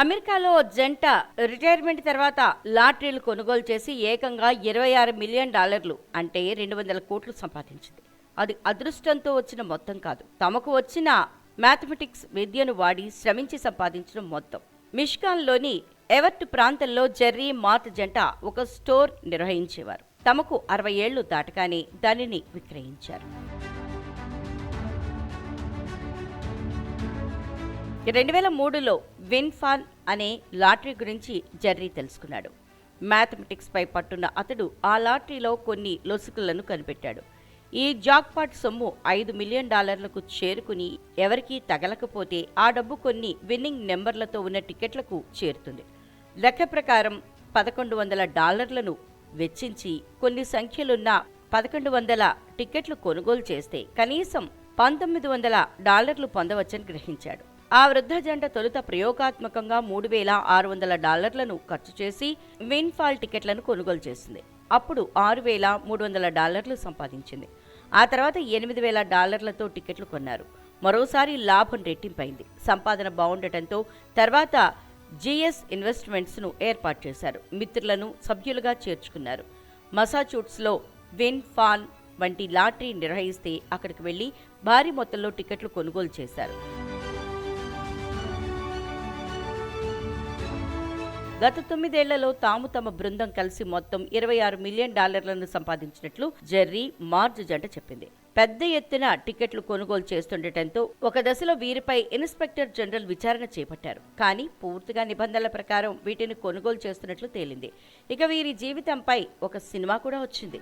అమెరికాలో జంట రిటైర్మెంట్ తర్వాత లాటరీలు కొనుగోలు చేసి ఏకంగా ఇరవై ఆరు మిలియన్ డాలర్లు అంటే రెండు వందల కోట్లు సంపాదించింది. అది అదృష్టంతో వచ్చిన మొత్తం కాదు. తమకు వచ్చిన మ్యాథమెటిక్స్ విద్యను వాడి శ్రమించి సంపాదించిన మొత్తం. మిష్కాన్లోని ఎవర్ట్ ప్రాంతంలో జెర్రీ మార్త్ జంట ఒక స్టోర్ నిర్వహించేవారు. తమకు అరవై ఏళ్ళు దాటగానే దానిని విక్రయించారు. రెండు వేల మూడులో విన్ఫాన్ అనే లాటరీ గురించి జెర్రీ తెలుసుకున్నాడు. మ్యాథమెటిక్స్పై పట్టున్న అతడు ఆ లాటరీలో కొన్ని లొసుకులను కనిపెట్టాడు. ఈ జాక్పాట్ సొమ్ము ఐదు మిలియన్ డాలర్లకు చేరుకుని ఎవరికీ తగలకపోతే ఆ డబ్బు కొన్ని విన్నింగ్ నెంబర్లతో ఉన్న టికెట్లకు చేరుతుంది. లెక్క ప్రకారం పదకొండు వందల డాలర్లను వెచ్చించి కొన్ని సంఖ్యలున్న పదకొండు వందల టికెట్లు కొనుగోలు చేస్తే కనీసం పంతొమ్మిది వందల డాలర్లు పొందవచ్చని గ్రహించాడు. ఆ వృద్ధ జంట తొలుత ప్రయోగాత్మకంగా మూడు వేల ఆరు వందల డాలర్లను ఖర్చు చేసి విన్ఫాల్ టికెట్లను కొనుగోలు చేసింది. అప్పుడు ఆరు వేల మూడు వందల డాలర్లు సంపాదించింది. ఆ తర్వాత ఎనిమిది వేల డాలర్లతో టికెట్లు కొన్నారు. మరోసారి లాభం రెట్టింపైంది. సంపాదన బాగుండటంతో తర్వాత జిఎస్ ఇన్వెస్ట్మెంట్స్ను ఏర్పాటు చేశారు. మిత్రులను సభ్యులుగా చేర్చుకున్నారు. మసాచూట్స్లో విన్ ఫాన్ వంటి లాటరీ నిర్వహిస్తే అక్కడికి వెళ్ళి భారీ మొత్తంలో టికెట్లు కొనుగోలు చేశారు. గత తొమ్మిదేళ్ళలో తాము తమ బృందం కలిసి మొత్తం ఇరవై ఆరు మిలియన్ డాలర్లను సంపాదించినట్లు జెర్రీ మార్జ్ జంట చెప్పింది. పెద్ద ఎత్తున టికెట్లు కొనుగోలు చేస్తుండటంతో ఒక దశలో వీరిపై ఇన్స్పెక్టర్ జనరల్ విచారణ చేపట్టారు. కానీ పూర్తిగా నిబంధనల ప్రకారం వీటిని కొనుగోలు చేస్తున్నట్లు తేలింది. ఇక వీరి జీవితంపై ఒక సినిమా కూడా వచ్చింది.